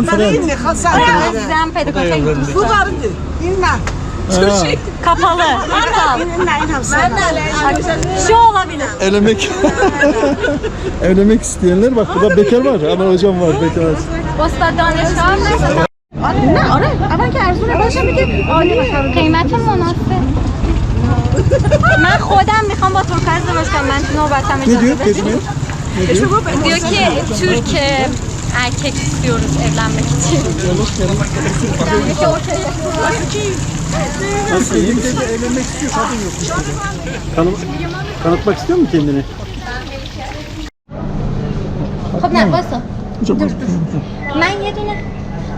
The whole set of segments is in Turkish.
Sorun sorayım. Sizden pedagojik evlendi. Bu vardı. İnna. Ha, kapalı. Kapalı. İnna inna. Ben de Şu olabilir. evlenmek evlenmek isteyenler bak burada bekar var. Ama hocam var bekar. Usta danışan neyse. Ne ara? Aman ki Erzurum başa میگه عالی مثلا قیمت مناسب من خودم میخوام با ترک ازدواج کنم من تو نوبتم Ne diyor اجازه tercüme? بدید. diyor ki Türk e, erkek istiyoruz evlenmek için. Nasıl iyi misin? evlenmek istiyor kadın yok işte. Tanı kanıtmak istiyor mu kendini? خب نه واسه Hocam من یه دونه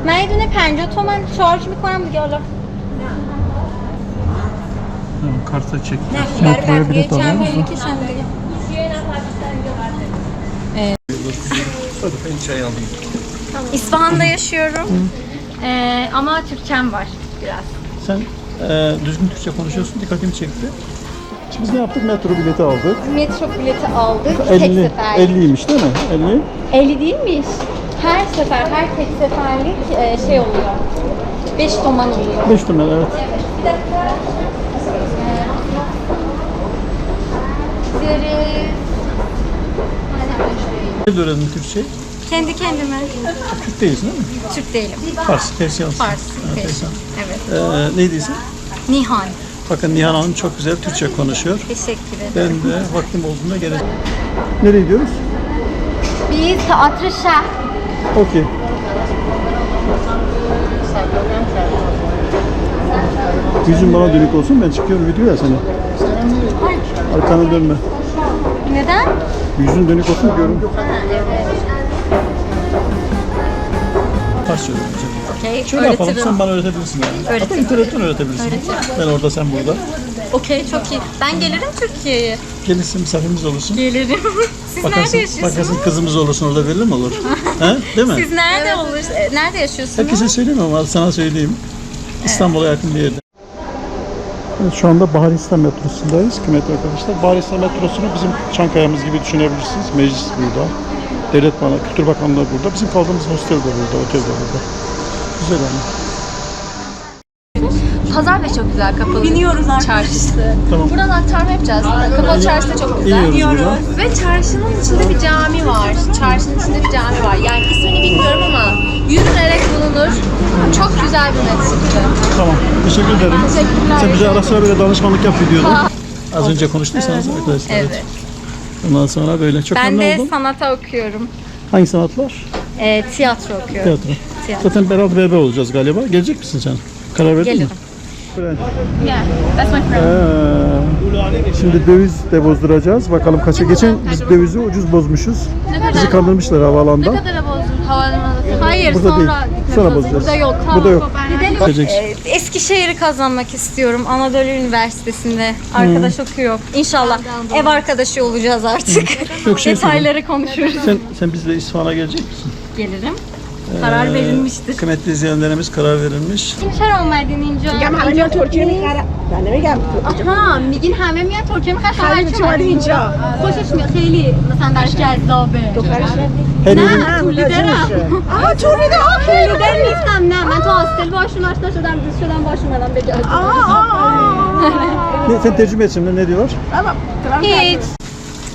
من یه دونه 50 تومن شارژ میکنم دیگه حالا karta çek. نه برای بقیه چند بار میکشم دیگه Hadi ben çay alayım. İsfahan'da yaşıyorum. Ee, ama Türkçem var biraz. Sen e, düzgün Türkçe konuşuyorsun dikkatimi çekti. Şimdi biz ne yaptık? Metro bileti aldık. Metro bileti aldık. Tek 50, seferlik. 50'ymiş değil mi? 50. 50 değilmiş. Her sefer, her tek seferlik e, şey oluyor. 5 toman oluyor. 5 tümel evet. Bir dakika. Gideriz. Ne öğrendin Türkçe? Kendi kendime. Türk değilsin değil mi? Türk değilim. Fars, Persiyansın. Fars. Ha, Persiyan. Evet. Ee, neydiyse? Nihan. Bakın Nihan Hanım çok güzel Türkçe konuşuyor. Teşekkür Ben ederim. de vaktim olduğunda geleceğim. Nereye gidiyoruz? Biz Teatr. Okey. Yüzün bana dönük olsun ben çıkıyorum videoya seni. Arkana dönme. Neden? Yüzün dönük olsun görün. Farsça öğreneceğim. Okey, Şöyle yapalım sen bana öğretebilirsin yani. Hatta Öğretirim. internetten öğretebilirsin. Öğretirim. Ben orada sen burada. Okey, çok iyi. Ben gelirim Türkiye'ye. Gelirsin misafirimiz olursun. Gelirim. Siz nerede Bakarsın, yaşıyorsunuz? bakarsın kızımız olursun orada belli mi olur? He? Değil mi? Siz nerede olur? e, Nerede yaşıyorsunuz? Herkese söyleyeyim ama sana söyleyeyim. İstanbul'a yakın bir yerde. Evet, şu anda Baharistan metrosundayız kıymetli arkadaşlar. Baharistan metrosunu bizim Çankaya'mız gibi düşünebilirsiniz. Meclis burada. Devlet Bana, Kültür Bakanlığı burada. Bizim kaldığımız hostel de burada, otel de burada. Güzel yani. Pazar da çok güzel kapalı. Biniyoruz artık. Çarşısı. Tamam. Buradan aktarma yapacağız. Kapalı çarşı da çok güzel. İniyoruz buradan. Ve çarşının içinde bir cami var. Çarşının içinde bir cami var. Yani ismini bilmiyorum ama yürünerek bulunur. Çok güzel bir mescitti. Tamam. Teşekkür ederim. Teşekkürler. Sen bize ara sıra böyle danışmanlık yap diyordun. Az önce konuştuysanız arkadaşlar. Evet. Ondan sonra böyle çok Ben memnun de oldum. sanata okuyorum. Hangi sanatlar? Ee, tiyatro okuyorum. Tiyatro. Tiyatro. Zaten beraber beraber olacağız galiba. Gelecek misin sen? Karar verdin Gelirim. Evet. Yeah, that's my friend. Ee, şimdi döviz de bozduracağız. Bakalım kaça. Geçen biz dövizi ucuz bozmuşuz. Bizi kandırmışlar havaalanında. Ne kadar bozdun havalimanında? Hayır Burada değil. sonra Sonra bozacağız. Burada yok. Burada yok. Gidelim. Ee, Eskişehir'i kazanmak istiyorum. Anadolu Üniversitesi'nde arkadaş okuyor. İnşallah ev arkadaşı olacağız artık. Yok, şey Detayları konuşuruz. Sen, sen bizle İsfahan'a gelecek misin? Gelirim. Karar verilmiştir. Kıymetli izleyenlerimiz karar verilmiş. چرا اومدین اینجا؟ میگم همه میان ترکیه میخرم من نمیگم آها میگین همه میاد ترکیه میخواد شما خیلی چی چه اومدی اینجا خوشش میاد خیلی مثلا براش جذابه دخترش Her yerin, نه تو لیدرم آه تو میده تو لیدر نیستم نه من تو هاستل باشون آشنا شدم دوست شدم باشون اومدم بگردم ne, sen tercüme et şimdi ne diyorlar? hiç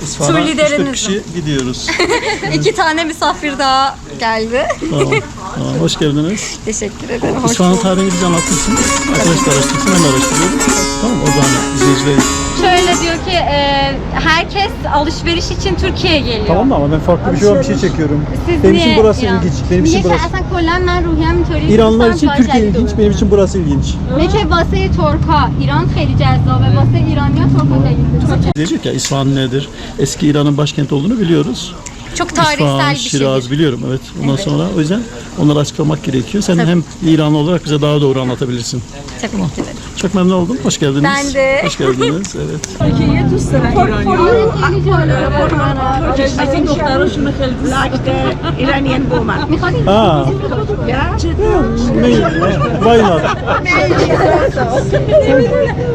İsfahan'a Tur 3-4 liderinizim. kişi gidiyoruz. iki tane misafir daha geldi tamam. tamam. Hoş geldiniz. teşekkür ederim hoş İsfahan bulduk. tarihini bize anlatırsın. Arkadaşlar araştırsın, ben de araştırıyorum. Tamam o zaman izleyiciler şöyle diyor ki e, herkes alışveriş için Türkiye'ye geliyor. Tamam mı ama ben farklı bir şey var bir şey çekiyorum. Siz benim için burası İran? ilginç. Benim için Millet burası. aslında Kollenmen Ruhiyem Töreyi İranlılar için Türkiye ilginç, benim için burası ilginç. Meke basayı Torka, İran Heli Cezda ve basayı İranlıya Torka değildir. Dedik ya İsfahan nedir? Eski İran'ın başkenti olduğunu biliyoruz. Çok tarihsel İsfahan, bir Şiraz şeydir. biliyorum evet. Ondan Evet. sonra o yüzden onları açıklamak gerekiyor. Sen Tabii. hem İranlı olarak bize daha doğru anlatabilirsin. Tabii ki de. Çok memnun oldum. Hoş geldiniz. Ben de. Hoş geldiniz. Evet. این دختراشون خیلی دوست ایرانیان بومن میخواد Ha. Ne? Why not?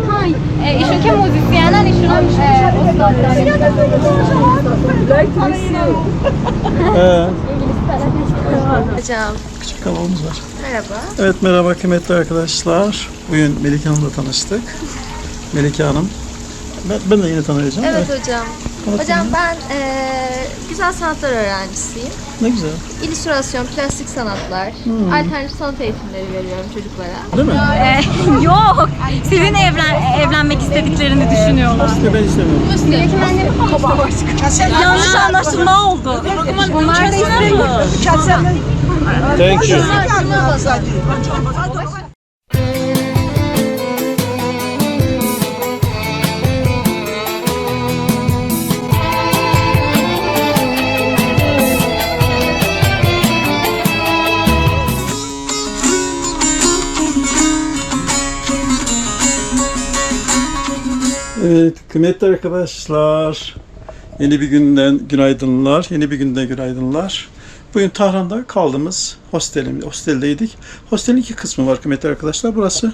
های ایشون که موزیسینن ایشون هم اه، استاد داره. Ee, Hocam Küçük kanalımız var. merhaba. Evet merhaba kıymetli arkadaşlar. Bugün Melike Hanım'la tanıştık. Melike Hanım. Ben, ben de yeni tanıyacağım. Evet hocam. Tanıtın Hocam ben eee, güzel sanatlar öğrencisiyim. Ne güzel. İllüstrasyon, plastik sanatlar, Hmm. alternatif sanat eğitimleri veriyorum çocuklara. Değil mi? Ee, yok. Sizin evlen evlenmek istediklerini düşünüyorlar. İşte ben istemiyorum. Yanlış anlaşılma oldu. Bunlar da istemiyor. Thank you. Evet, kıymetli arkadaşlar. Yeni bir günden günaydınlar. Yeni bir günden günaydınlar. Bugün Tahran'da kaldığımız hostelim, hosteldeydik. Hostelin iki kısmı var kıymetli arkadaşlar. Burası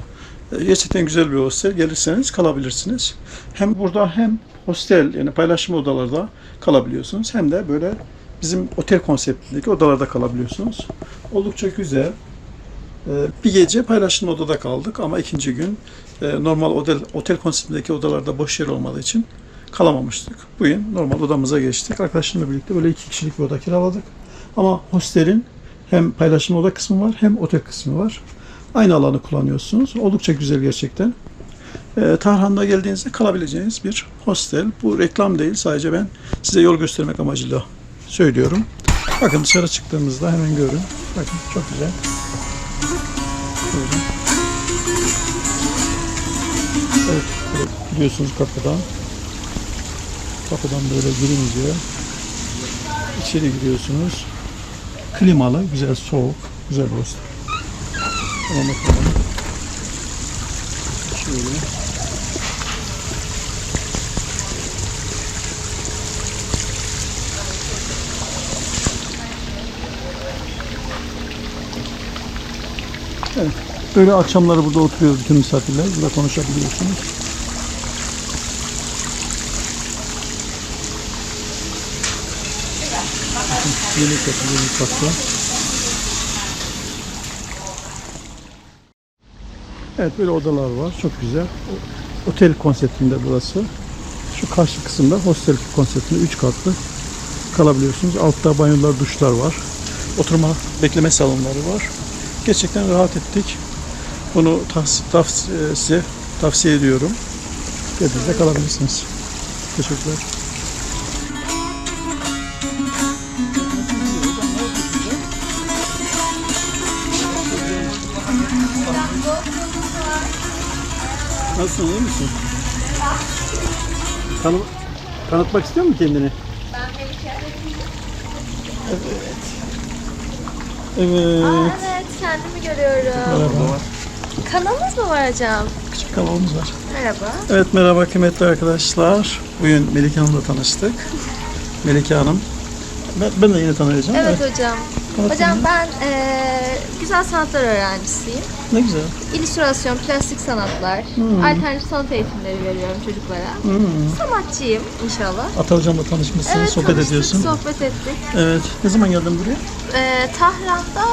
e, gerçekten güzel bir hostel. Gelirseniz kalabilirsiniz. Hem burada hem hostel yani paylaşım odalarda kalabiliyorsunuz. Hem de böyle bizim otel konseptindeki odalarda kalabiliyorsunuz. Oldukça güzel. Ee, Bir gece paylaşım odada kaldık ama ikinci gün e, normal otel, otel konseptindeki odalarda boş yer olmadığı için kalamamıştık. Bugün normal odamıza geçtik. Arkadaşlarımla birlikte böyle iki kişilik bir oda kiraladık. Ama hostelin hem paylaşım oda kısmı var hem otel kısmı var. Aynı alanı kullanıyorsunuz. Oldukça güzel gerçekten. Ee, Tarhan'da geldiğinizde kalabileceğiniz bir hostel. Bu reklam değil sadece ben size yol göstermek amacıyla söylüyorum. Bakın dışarı çıktığımızda hemen görün. Bakın çok güzel. Böyle. Evet, böyle giriyorsunuz kapıdan. Kapıdan böyle girince içeri giriyorsunuz. Klimalı, güzel, soğuk, güzel hostel. Tamam bakalım. Şöyle. Evet. Böyle akşamları burada oturuyoruz bütün misafirler. Burada konuşabiliyorsunuz. Bakın, Yemek yapılıyor mutfakta. Evet böyle odalar var. Çok güzel. Otel konseptinde burası. Şu karşı kısımda hostel konseptinde 3 katlı kalabiliyorsunuz. Altta banyolar, duşlar var. Oturma, bekleme salonları var. Gerçekten rahat ettik. Bunu tavs- tavs- size tavsiye ediyorum. Geldiğinizde kalabilirsiniz. Teşekkürler. Nasılsın, iyi misin? Tanı tanıtmak istiyor musun kendini? Evet. Evet. Aa, evet kendimi görüyorum. Merhaba. Kanalınız mı var hocam? Küçük kanalımız var. Merhaba. Evet merhaba kıymetli arkadaşlar. Bugün Melike Hanım'la tanıştık. Melike Hanım. Ben, ben de yeni tanıyacağım. Evet hocam. Tanıtın Hocam ben eee, güzel sanatlar öğrencisiyim. Ne güzel. İllüstrasyon, plastik sanatlar, Hmm. alternatif sanat eğitimleri veriyorum çocuklara. Sanatçıyım inşallah. Ata hocamla tanışmışsın, Evet, sohbet tanıştık, ediyorsun. sohbet ettik. Evet. Ne zaman geldin buraya? Eee Tahran'da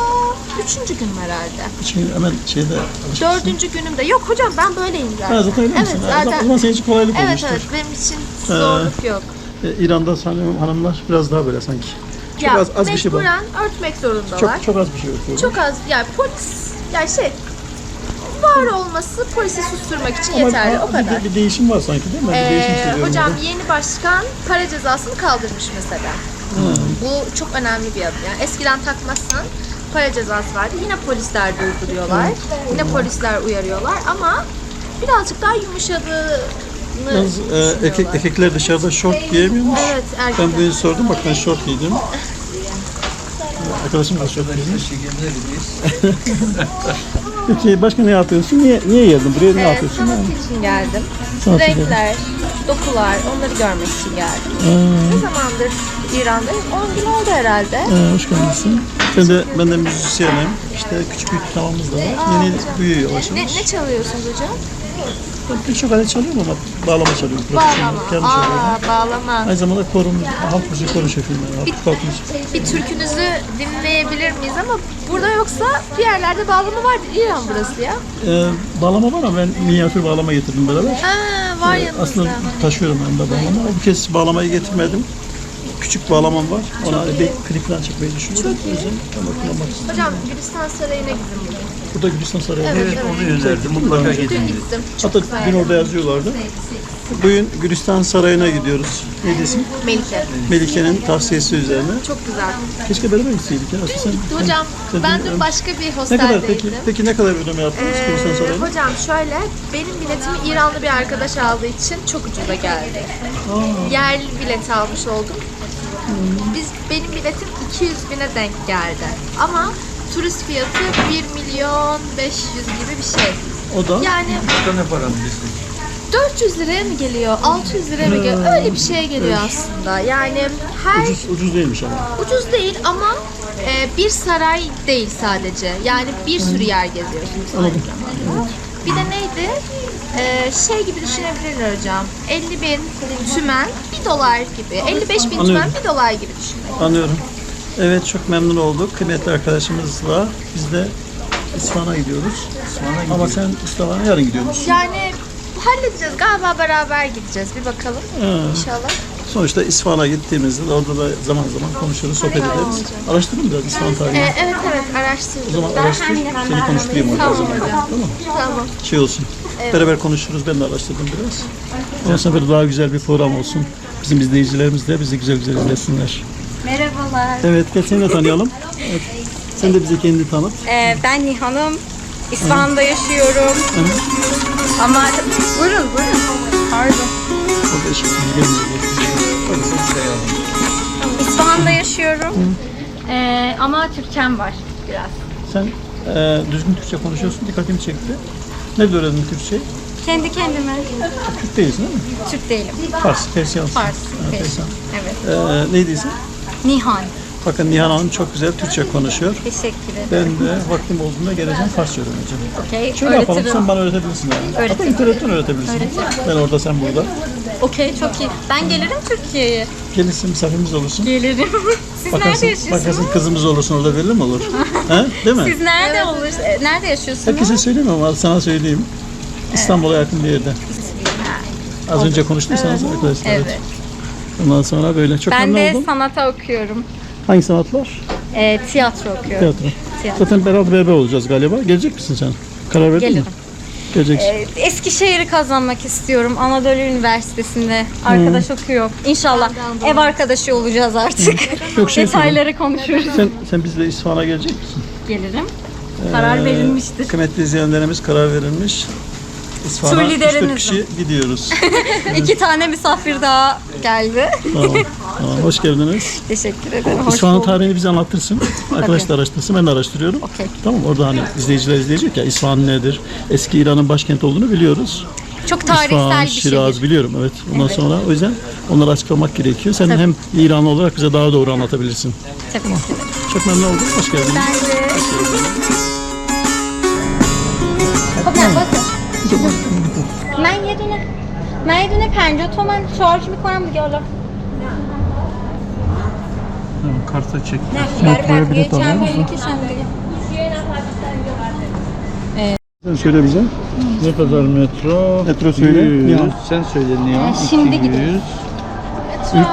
üçüncü günüm herhalde. Şimdi hemen şeyde alışmışsın. Dördüncü günümde. Yok hocam ben böyleyim zaten. Ha, zaten öyle evet, misin? Ha, O zaten. zaman senin için kolaylık Evet olmuştur. evet benim için zorluk yok. Ee, İran'da sanıyorum hanımlar biraz daha böyle sanki. Çok ya az, az bir şey var. mecburen örtmek zorundalar. Çok, çok az bir şey yapıyor. Çok az yani polis yani şey var olması polisi susturmak için yeterli o bir, kadar. bir, bir değişim var sanki değil mi? bir değişim Ee, seziyorum hocam burada. yeni başkan para cezasını kaldırmış mesela. Bu çok önemli bir adım. Yani eskiden takmazsan para cezası vardı. Yine polisler durduruyorlar. Yine polisler uyarıyorlar ama birazcık daha yumuşadığını Yalnız e, düşünüyorlar. erkek, erkekler dışarıda şort giyemiyormuş. Evet Ben erkekler. bugün sordum bak ben şort giydim. Arkadaşım da şort giymiş. Peki başka ne yapıyorsun? Niye, niye geldin? Buraya ne Ee, yapıyorsun? sanat Yani? için geldim. Sanat için Renkler, dokular onları görmek için geldim. Ne zamandır İran'dayım? 10 gün oldu herhalde. Ee, hoş geldin. Ben de, ben de müzisyenim. İşte küçük bir kanalımız da var. Yeni büyüyor yavaş Ne, yavaş. ne çalıyorsunuz hocam? Ben Birçok alet çalıyorum ama bağlama profesyonel. Bağlama. Kendi çalıyorum. Aa, bağlama. Aynı zamanda korum, halk müziği koro şefiyim ben. Halk, halk müziği. Bir türkünüzü dinleyebilir miyiz ama burada yoksa bir yerlerde bağlama vardı. İran burası ya. Ee, bağlama var ama ben minyatür bağlama getirdim beraber. Aa, var yanınızda. Aslında taşıyorum ben de bağlama. Bu kez bağlamayı getirmedim. Küçük bağlamam var. Ona bir klip falan çekmeyi düşünüyorum. Çok iyi. Hocam Gülistan Sarayı'na gidin bugün. Burada Gülistan Sarayı. Evet, evet. Onu önerdim. Mutlaka Dün gidin. Hatta dün orada yazıyorlardı. Bugün Gülistan Sarayı'na gidiyoruz. Ne desin? Melike. Melike'nin tavsiyesi üzerine. Çok güzel. Keşke beraber gitseydik ya. Sen- Gitti hocam. sen- Ben dün başka bir Ne kadar hosteldeydim. peki? Peki ne kadar ödeme yaptınız Gülistan Ee, Sarayı'na? hocam şöyle, benim biletimi İranlı bir arkadaş aldığı için çok ucuza geldi. Yerli bilet almış oldum. Biz benim biletim 200 bine denk geldi. Ama turist fiyatı 1 milyon 500 gibi bir şey. O da Yani Burada ne param bizim? 400 liraya mı geliyor, 600 liraya mı geliyor? Öyle bir şeye geliyor aslında. Yani her ucuz, ucuz değilmiş ama. ucuz değil ama e, bir saray değil sadece. Yani bir sürü yer geziyorsunuz aynı Anladım. zamanda. Bir de neydi? E, şey gibi düşünebilirler hocam. 50 bin tümen 1 dolar gibi. 55 bin tümen Anlıyorum. 1 dolar gibi düşünün. Anlıyorum. Evet çok memnun olduk. Kıymetli arkadaşımızla biz de İsfahan'a gidiyoruz. Ama sen İsfahan'a yarın gidiyorsun. Yani halledeceğiz. Galiba beraber gideceğiz. Bir bakalım. İnşallah. Sonuçta İsfahan'a gittiğimizde de orada da zaman zaman konuşuruz, sohbet ederiz. Araştırın biraz İsfahan tarihini. E, evet evet O araştırdım. zaman araştır, seni konuşturayım orada o Tamam zaman. hocam. Tamam Tamam. Şey olsun. Beraber konuşuruz. Ben de araştırdım biraz. Ondan sonra böyle daha güzel bir program olsun. Bizim izleyicilerimiz de bizi güzel güzel izlesinler. Merhabalar. Evet, seni de tanıyalım. Evet. Sen de bize kendini tanıt. Ee, ben Nihan'ım. İsfahan'da yaşıyorum. Ama buyurun buyurun. Pardon. İsfahan'da yaşıyorum. Ee, ama Türkçem var biraz. Sen e, düzgün Türkçe konuşuyorsun, dikkatimi çekti. Ne öğrendin Türkçe? Kendi kendime. Türk değilsin değil mi? Türk değilim. Fars, Persiyansın. Fars, Persiyan. Evet. Ee, neydiyse? Nihan. Bakın Nihan Hanım çok güzel Türkçe konuşuyor. Teşekkür Ben ederim. de vaktim olduğunda geleceğim Farsça öğreneceğim. Okey. Şöyle yapalım, sen Öğretirim. bana öğretebilirsin yani. Hatta Öğretirim. internetten öğretebilirsin. Ben orada, sen burada. Okey çok iyi. Ben gelirim Türkiye'ye. Gelirsin, misafirimiz olursun. Gelirim. Siz nerede Bakarsın, yaşıyorsunuz? bakarsın kızımız olursun orada verir mi olur? He? Değil mi? Siz nerede olur? e, Nerede yaşıyorsunuz? Herkese söyleyeyim ama sana söyleyeyim. İstanbul'a yakın bir yerde. Az önce konuştuysanız arkadaşlar. Evet. Ondan sonra böyle çok Ben memnun de oldum. sanata okuyorum. Hangi sanatlar? Ee, tiyatro okuyorum. Tiyatro. Tiyatro. Zaten beraber beraber olacağız galiba. Gelecek misin sen? Karar verdin Gelirim. mi? Geleceksin. Ee, Eskişehir'i kazanmak istiyorum. Anadolu Üniversitesi'nde arkadaş okuyor. İnşallah ev arkadaşı olacağız artık. Yok, şey Detayları konuşuruz. Sen, sen bizle İsfahan'a gelecek misin? Gelirim. Karar Ee, verilmiştir. Kıymetli izleyenlerimiz karar verilmiş. Isfana Tur kişi gidiyoruz. İki tane misafir daha geldi. tamam. tamam. Hoş geldiniz. Teşekkür ederim. Hoş İsfahan'ın tarihini bize anlatırsın. Arkadaşlar araştırsın. Ben de araştırıyorum. Okey. Tamam orada hani izleyiciler izleyecek ya İsfahan nedir? Eski İran'ın başkenti olduğunu biliyoruz. Çok tarihsel İsfahan, bir Şiraz şehir. biliyorum evet. Ondan sonra o yüzden onları açıklamak gerekiyor. Sen hem İranlı olarak bize daha doğru anlatabilirsin. Tabii ki. Çok memnun oldum. Hoş geldiniz. Ben de. Hoş geldiniz. Hop, bakın. من یه دونه من یه دونه 50 تومن شارژ میکنم دیگه حالا Tamam, karta çek. نه Metroya برای بقیه bilet چند alalım. تا میکشم دیگه Sen söyle bize. Ne kadar metro? Metro söyle. 100. Nihan. Sen söyle Nihan. Şimdi 200. gidiyoruz.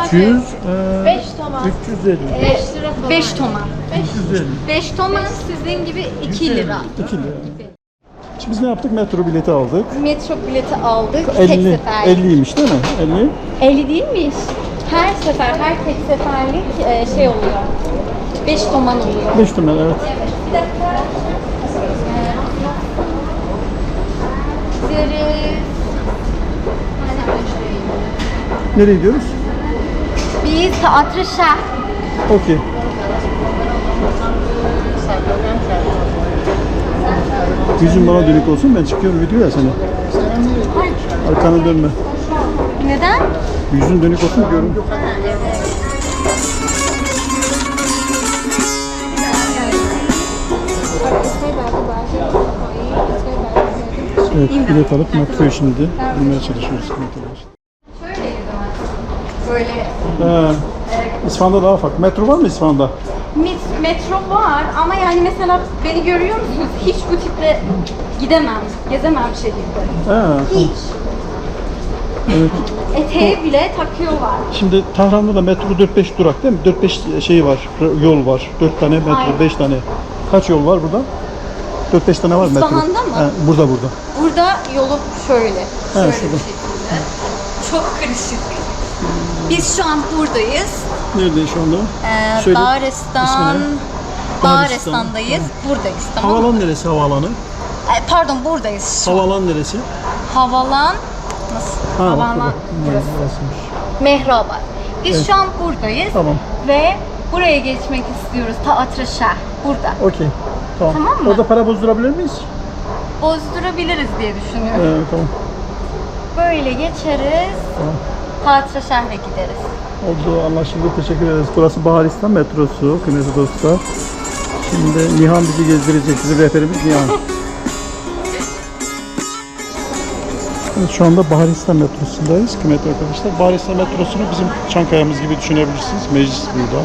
300. e, 350. 5 toman 350. 5 toman sizin gibi 2 lira İki lira. Şimdi biz ne yaptık? Metro bileti aldık. Metro bileti aldık 50, tek seferlik 50'ymiş değil mi? 50. 50 değilmiş her sefer her tek seferlik e, şey oluyor 5 toman oluyor 5 tümel evet. Bir dakika. Gideriz. Nereye gidiyoruz? Biz Teatro Şeh. Okey. Yüzün bana dönük olsun ben çıkıyorum video ya seni. Arkanı dönme. Neden? Yüzün dönük olsun görün. Evet, bilet alıp metroyu şimdi bulmaya çalışıyoruz. Böyle He. İsfahan'da daha farklı. Metro var mı İsfahan'da? Met- metro var ama yani mesela beni görüyor musunuz? Hiç bu tiple gidemem, gezemem şehirde. He. Hiç. Evet. Eteğe bile takıyorlar. Şimdi Tahran'da da metro 4-5 durak değil mi? 4-5 şeyi var, yol var. 4 tane metro, Aynen. 5 tane. Kaç yol var burada? 4-5 tane var metro. İsfahan'da mı? He, burada burada. Burada yolu şöyle. Şöyle bir şurada. şekilde. Çok karışık. Biz şu an buradayız. Nerede şu anda? Ee, Söyle, Bağristan, ismini. Buradayız tamam mı? Havalan neresi havaalanı? Ay, pardon buradayız. şu an. Havalan neresi? Havalan nasıl? Ha, bak Havalan burada. burası. Burasıymış. Mehrabad. Biz şu an buradayız. Tamam. Ve buraya geçmek istiyoruz. Taatrşah. Burada. Okey. Tamam. Tamam mı? Orada para bozdurabilir miyiz? Bozdurabiliriz diye düşünüyorum. Ee, tamam. Böyle geçeriz. Tamam. Taatrşah'a gideriz. Oldu anlaşıldı. Teşekkür ederiz. Burası Baharistan metrosu. Kıymetli dostlar. Şimdi Nihan bizi gezdirecek. Bizim rehberimiz Nihan. Evet, şu anda Baharistan metrosundayız kıymetli arkadaşlar. Baharistan metrosunu bizim Çankaya'mız gibi düşünebilirsiniz. Meclis burada.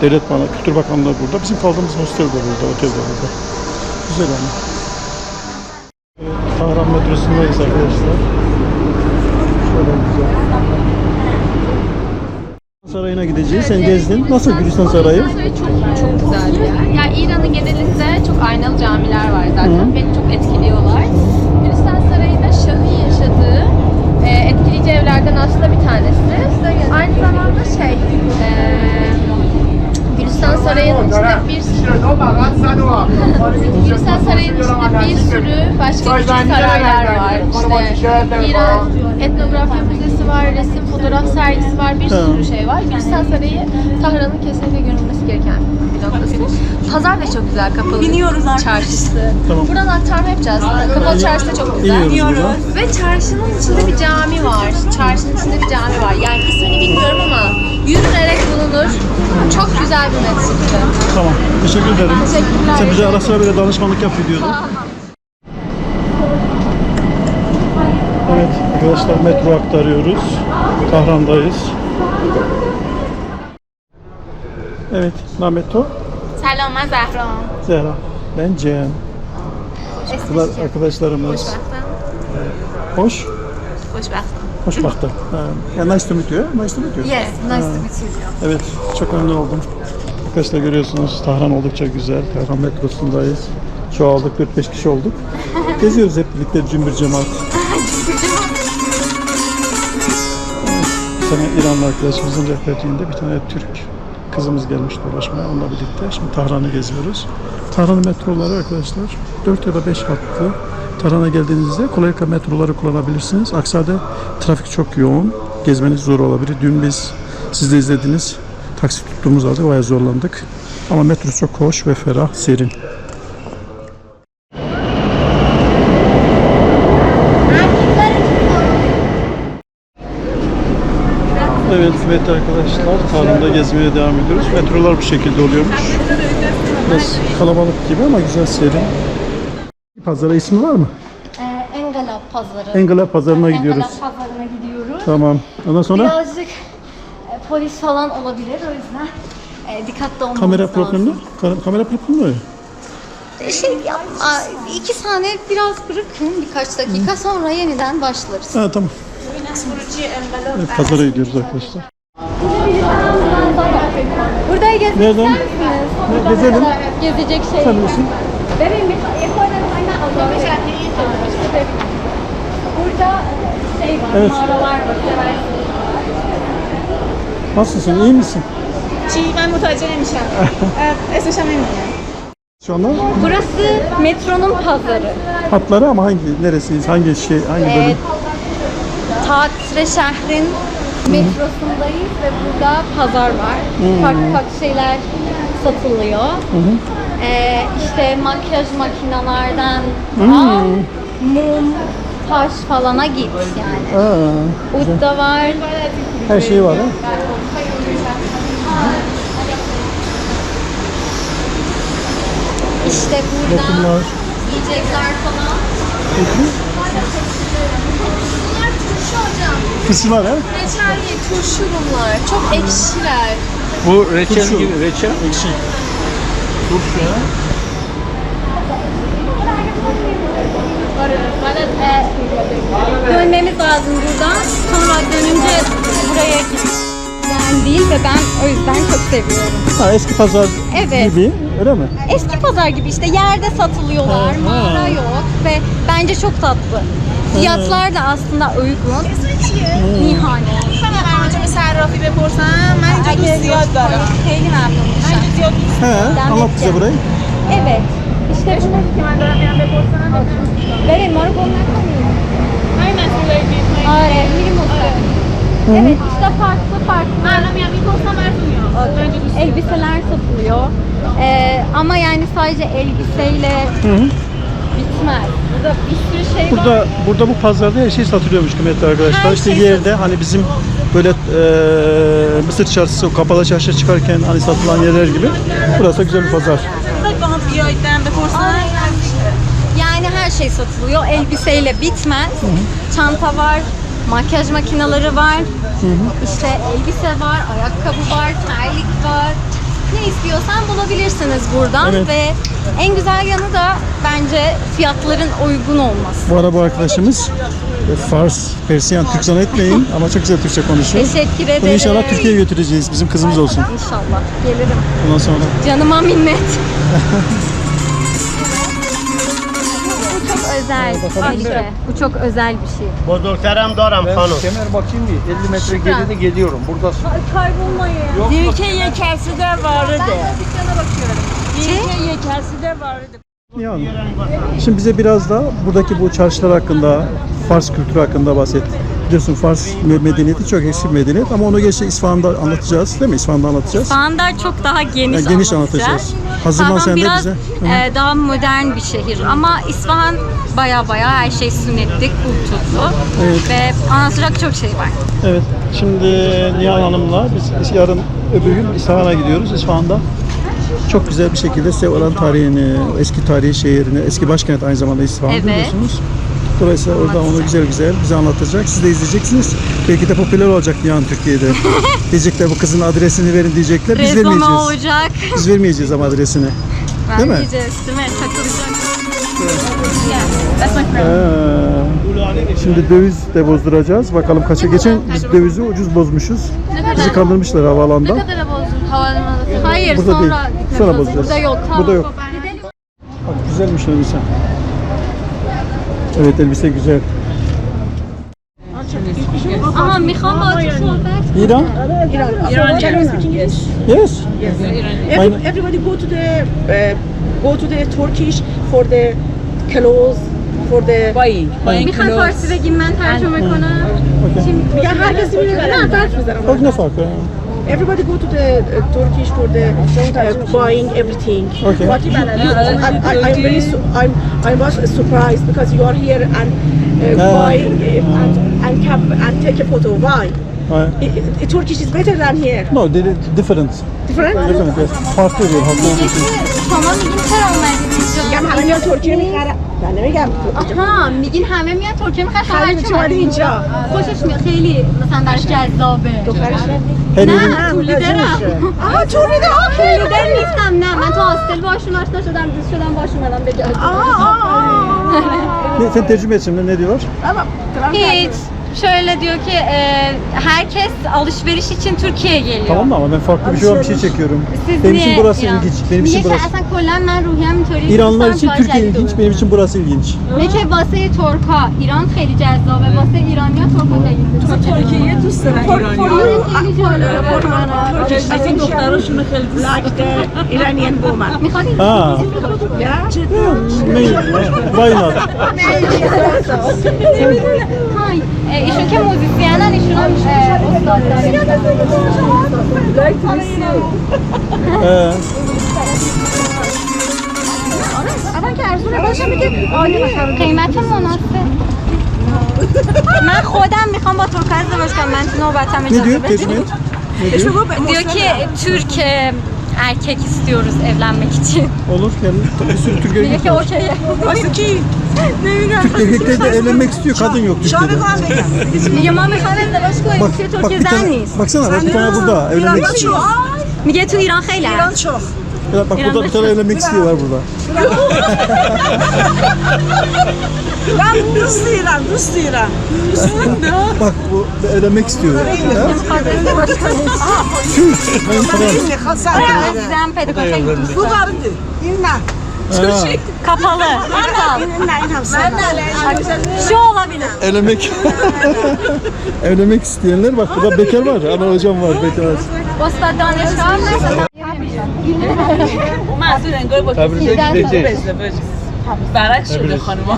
Devlet Bana, Kültür Bakanlığı burada. Bizim kaldığımız hostel de burada, otel de burada. Güzel yani. Tahran metrosundayız arkadaşlar. Şöyle güzel. Sarayı'na gideceğiz. Sen gezdin. Nasıl Gülistan Sarayı? Sarayı çok çok güzel bir yer. Yani İran'ın genelinde çok aynalı camiler var zaten. Beni çok etkiliyorlar. Gülistan Sarayı'da Şah'ın yaşadığı e, etkileyici evlerden aslında bir tanesi. Aynı zamanda şey, e, Gülistan Sarayı'nın içinde bir Gülistan Sarayı'nın içinde bir sürü başka küçük saraylar var. İşte İran etnografya müzesi var, resim, fotoğraf sergisi var, bir sürü şey var. Gülistan Sarayı Tahran'ın kesinlikle görülmesi gereken bir noktası. Pazar da çok güzel, kapalı Biniyoruz artık. çarşısı. Tamam. Buradan aktarma yapacağız. Kapalı çarşı da çok güzel. İniyoruz buradan. Ve çarşının içinde bir cami var. Çarşının içinde bir cami var. Yani ismini bilmiyorum ama yürünerek bulunur. Çok güzel bir meslekti. Tamam. Teşekkür ederim. Teşekkürler. Sen bize ara sıra böyle danışmanlık yap diyordun. Evet arkadaşlar metro aktarıyoruz. Tahran'dayız. Evet, Nameto. Selam, ben Zehra. Zehra. Ben Cem. Kızlar, arkadaşlarımız. Hoş. Hoşbaktım. Hoş baktı. Ha, ya nice to meet you. Nice to meet you. Yes, nice to meet you. Evet, çok memnun oldum. Arkadaşlar görüyorsunuz Tahran oldukça güzel. Tahran metrosundayız. Çoğaldık, 4-5 kişi olduk. Geziyoruz hep birlikte cümbür cemaat. Bir tane İranlı arkadaşımızın rehberliğinde bir tane Türk kızımız gelmiş dolaşmaya onunla birlikte. Şimdi Tahran'ı geziyoruz. Tahran metroları arkadaşlar 4 ya da 5 hattı. Tahran'a geldiğinizde kolaylıkla metroları kullanabilirsiniz. Aksi halde trafik çok yoğun. Gezmeniz zor olabilir. Dün biz siz de izlediniz. Taksi tuttuğumuz halde bayağı zorlandık. Ama metro çok hoş ve ferah, serin. Evet, evet arkadaşlar. Tahran'da gezmeye devam ediyoruz. Metrolar bu şekilde oluyormuş. Biraz kalabalık gibi ama güzel serin. Pazara ismi var mı? Ee, Engala pazarı. Engala pazarına gidiyoruz. Engala pazarına gidiyoruz. Tamam. Ondan sonra Birazcık e, polis falan olabilir o yüzden e, dikkatli olmamız kamera problemli. Ka- Kamera problemli mi? Şey yapma, iki saniye biraz bırakın birkaç dakika sonra yeniden başlarız. Ha tamam. Evet, pazara gidiyoruz arkadaşlar. Burayı gezmek Nereden? ister misiniz? Ne- gezelim. Gezecek şey. Sen bilirsin. Bebeğim bir Burada şey var, evet. mağaralar var. Nasılsın, iyi misin? Ci, ben mutacilemişim. Esneşemeyim yani. Şu anda? Burası metronun pazarı. Hatları ama hangi, neresiyiz, hangi şey, hangi bölüm? Evet. Şehrin metrosundayız ve burada pazar var. Hı -hı. Farklı farklı şeyler satılıyor. Hı -hı. Ee, işte makyaj makinelerden al, mum, taş falana git yani. Aa, Ud da var. her şey var ha. İşte burada Bakımlar. yiyecekler falan. Bunlar turşu hocam. Turşular ha? Reçel değil, turşu bunlar. Çok ekşiler. Bu reçel Turşu. gibi reçel. Ekşi. Turşu ya. Dönmemiz lazım buradan. Sonra dönünce buraya giden değil ve ben o yüzden çok seviyorum. Ha, eski pazar Evet. gibi öyle mi? Eski pazar gibi işte yerde satılıyorlar, Ha, mağara yok ve bence çok tatlı. Fiyatlar da aslında uygun. Nihane. Türkiye Ziyad Hüseyin'i memnunmuşum. He, anlat bize burayı. Evet. İşte bunu... Vereyim, moruk onlardan mıyım? Aynen, bilim Evet, işte farklı farklı elbiseler satılıyor. Ee, ama yani sadece elbiseyle Hı hı. bitmez. Burada bir sürü şey var. Burada burada bu pazarda her şey satılıyormuş kıymetli arkadaşlar. Her işte şey yerde hani bizim böyle e, Mısır çarşısı, kapalı çarşıya çıkarken hani satılan yerler gibi. Burası da güzel bir pazar. Yani her şey satılıyor. Elbiseyle bitmez. Çanta var, makyaj makineleri var, hı hı. işte elbise var, ayakkabı var, terlik var. Ne istiyorsan bulabilirsiniz buradan Evet. ve en güzel yanı da bence fiyatların uygun olması. Bu arada bu arkadaşımız e, Fars, Persiyan, Türk zannetmeyin ama çok güzel Türkçe konuşuyor. Teşekkür ederim. Bunu inşallah Türkiye'ye götüreceğiz. Bizim kızımız olsun. İnşallah gelirim. Ondan sonra. Canıma minnet. özel. Bu çok özel bir şey. Bozulserem daram Ben hanım. kemer bakayım bir. 50 metre gerini geliyorum. Buradasın. Kaybolmayın. Yok bak. Dilke vardı. Ben de dükkana bakıyorum. Dilke yekersi de vardı. Nihan, şimdi bize biraz da buradaki bu çarşılar hakkında, Fars kültürü hakkında bahset. Biliyorsun Fars medeniyeti çok eski bir medeniyet ama onu geçti İsfahan'da anlatacağız değil mi? İsfahan'da anlatacağız. Standart çok daha geniş, Yani geniş anlatacağız. Hazırlan sen de bize. E, daha modern bir şehir ama İsfahan baya baya her şey sünnetli, kulturlu Evet. ve anlatacak çok şey var. Evet. Şimdi Nihan Hanım'la biz yarın öbür gün İsfahan'a gidiyoruz. İsfahan'da çok güzel bir şekilde size olan tarihini, eski tarihi şehrini, eski başkent aynı zamanda İsfahan Evet. biliyorsunuz. Dolayısıyla orada onu güzel güzel bize anlatacak. Siz de izleyeceksiniz. Belki de popüler olacak Nihan Türkiye'de. diyecekler bu kızın adresini verin diyecekler. Biz Rezone vermeyeceğiz. olacak. Biz vermeyeceğiz ama adresini. Değil mi? Vermeyeceğiz değil mi? Takılacak. Ee, şimdi döviz de bozduracağız. Bakalım kaça. Geçen biz dövizi ucuz bozmuşuz. Bizi kandırmışlar havalanda. Ne kadar bozdun havalimanında? Hayır Burada sonra değil. Sonra bozacağız. Burada yok. Burada yok. Bak güzelmiş elbise. Evet elbise güzel. Ama میخوام با تو صحبت İran? ایران can you speak English? Yes. Every, everybody go to the uh, go to the Turkish for the clothes for the buying میخوای فارسی بگیم من ترجمه کنم میگن هر کسی میره نه حرف میزنم Bak ne farkı? Everybody go to the uh, Turkish for the uh, buying everything. Okay. What you, I, I, I'm very su- I'm I was surprised because you are here and uh, buying uh, and and, cap, and take a photo. Why? Hayır. I, I, Turkish is better than here. No, they- different. Different? Different, yes. Farklı diyor, farklı olduğu için. شما میگین چرا اومدید میگم اینجا همه میان ترکیه میخرن من نمیگم آها میگین همه میان ترکیه میخواد شما خیلی چی چی اومدی اومدید اینجا خوشش میاد خیلی مثلا براش جذابه دخترش Her yerin, نه تولیدرم آها تور میده آخه تولیدر نیستم نه من تو هاستل باشون آشنا شدم دوست شدم باشون اومدم به جاده آه آه آه ne, sen tercüme et şimdi ne diyorlar? Ama Hiç. Şöyle diyor ki e, herkes alışveriş için Türkiye'ye geliyor. Tamam mı ama ben farklı bir şey bir şey çekiyorum. Siz benim niye için burası İran? ilginç. Benim میگه için که burası. اصلا کلا من روحیم اینطوری İranlılar دوستم için کار Türkiye جدید ilginç, رو benim için burası ilginç. میگه که واسه ترکا ایران خیلی جذابه واسه ایرانیا ترکا خیلی ترکیه دوست دارن ایرانی خیلی جالبه I think دختراشون خیلی دوست like the Iranian woman میخواد این Ha. yeah Ne? Why not? های اه، ایشون که موزیسینن ایشون هم استاد اول که ارزونه باشه میگه عالی قیمت مناسب. من خودم می‌خوام با ترک ازدواج کنم من تو نوبتم اجازه? بدید Tercüme et. erkek istiyoruz evlenmek için. Olur yani bir sürü Türk erkek var. okey. Asiki. Türk erkekleri de evlenmek istiyor şey kadın yok Türkiye'de. Miye mamy challenge başka Bak, bak bir şey tane, baksana bak bir tane burada evlenmek istiyor. Miye İran hayla. İran çok. Ya bak burada bir tane evlenmek istiyorlar burada. Ben Rus İran, Rus İran. Bak bu evlenmek istiyor. Ha? Türk. Ben tamam. Ne kadar Bizden pedagojik Bu vardı. İnna. Ha, kapalı. Aptal. İnna, inna. Şu olabilir. evlenmek evlenmek isteyenler bak burada bekar var. Ana hocam var bekar. استاد دانشگاه مثلا Tabrize gideceğiz. برعکس شده خانما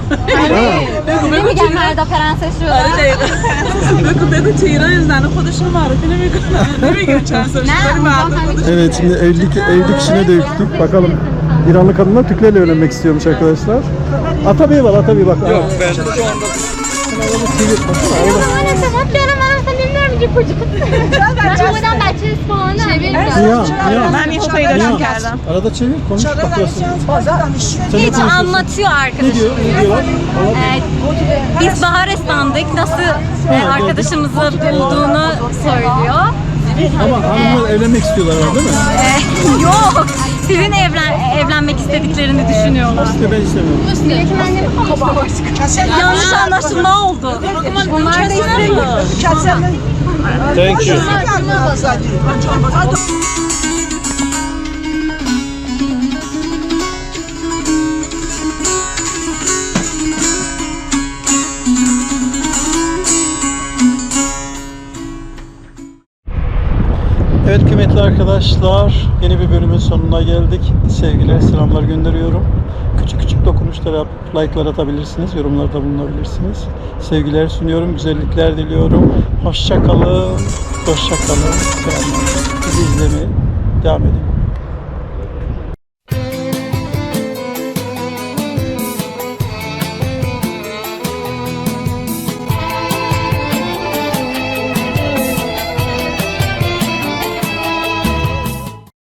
نمیگن مردا پرنسس شدن بگو بگو تو ایران زن خودشون رو معرفی نمیکنن نمیگن چند سالش نه ولی اونجا مردا همین Evet şimdi evlilik evlilik işine de yükledik. Bakalım İranlı kadınlar Türklerle evlenmek istiyormuş arkadaşlar. Atabey var Atabey bak. Yok ben şu anda Üçüncü kucak. Ya, ya. Ben hiç paylaşım geldim. Arada çevir, konuş bakıyorsun. Hiç anlatıyor arkadaşım. Ne diyor? Ne diyor? Ee, biz bahar esnandık. Nasıl e, arkadaşımızı bulduğunu söylüyor. Ama hanımlar evlenmek istiyorlar değil mi? E, yok. Sizin evlen evlenmek istediklerini düşünüyorlar. İşte ben istemiyorum. Yanlış anlaşılma oldu. Bunlar da istemiyor. Thank you. Evet kıymetli arkadaşlar yeni bir bölümün sonuna geldik. Sevgiler selamlar gönderiyorum. Küçük küçük dokunuşlar yapıp like'lar atabilirsiniz. Yorumlarda bulunabilirsiniz. Sevgiler sunuyorum. Güzellikler diliyorum. Hoşça kalın. Hoşça kalın. Bizi izlemeye devam edin.